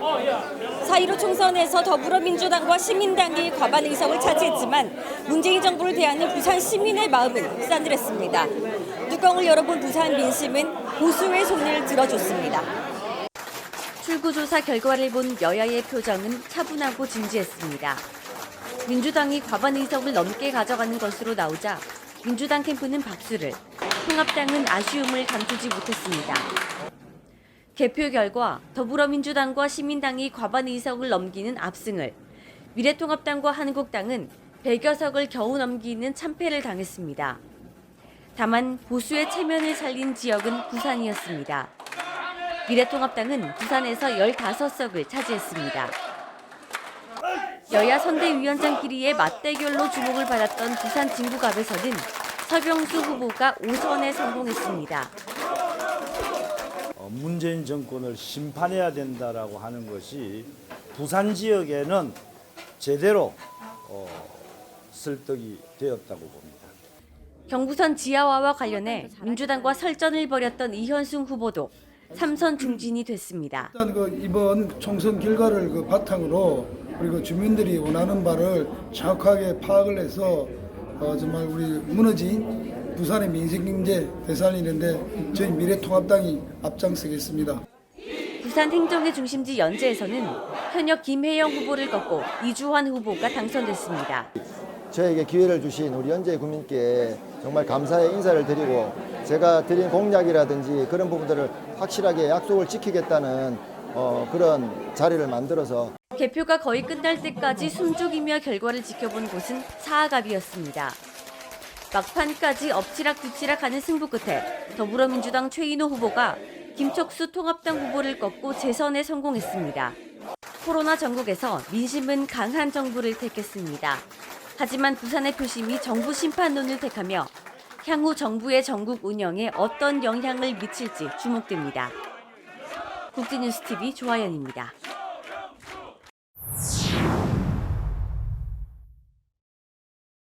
4.15 총선에서 더불어민주당과 시민당이 과반 의석을 차지했지만 문재인 정부를 대하는 부산 시민의 마음은 싸늘했습니다. 뚜껑을 열어본 부산 민심은 보수의 손을 들어줬습니다. 출구조사 결과를 본 여야의 표정은 차분하고 진지했습니다. 민주당이 과반 의석을 넘게 가져가는 것으로 나오자 민주당 캠프는 박수를, 통합당은 아쉬움을 감추지 못했습니다. 개표 결과 더불어민주당과 시민당이 과반 의석을 넘기는 압승을, 미래통합당과 한국당은 100여 석을 겨우 넘기는 참패를 당했습니다. 다만 보수의 체면을 살린 지역은 부산이었습니다. 미래통합당은 부산에서 15석을 차지했습니다. 여야 선대위원장끼리의 맞대결로 주목을 받았던 부산 진구갑에서는 서병수 후보가 5선에 성공했습니다. 어, 문재인 정권을 심판해야 된다라고 하는 것이 부산 지역에는 제대로 어, 설득이 되었다고 봅니다. 경부선 지하화와 관련해 민주당과 설전을 벌였던 이현승 후보도 삼선 중진이 됐습니다. 일단 그 이번 총선 결과를 그 바탕으로 그리고 주민들이 원하는 바를 정확하게 파악을 해서 어, 정말 우리 무너진 부산의 민생경제 되살리는데 저희 미래통합당이 앞장서겠습니다. 부산 행정의 중심지 연제에서는 현역 김혜영 후보를 꺾고 이주환 후보가 당선됐습니다. 저에게 기회를 주신 우리 연재 국민께 정말 감사의 인사를 드리고 제가 드린 공약이라든지 그런 부분들을 확실하게 약속을 지키겠다는 어, 그런 자리를 만들어서 개표가 거의 끝날 때까지 숨죽이며 결과를 지켜본 곳은 사하갑이었습니다. 막판까지 엎치락뒤치락 하는 승부 끝에 더불어민주당 최인호 후보가 김척수 통합당 후보를 꺾고 재선에 성공했습니다. 코로나 전국에서 민심은 강한 정부를 택했습니다. 하지만 부산의 표심이 정부 심판론을 택하며 향후 정부의 전국 운영에 어떤 영향을 미칠지 주목됩니다. 국제뉴스 TV 조아연입니다.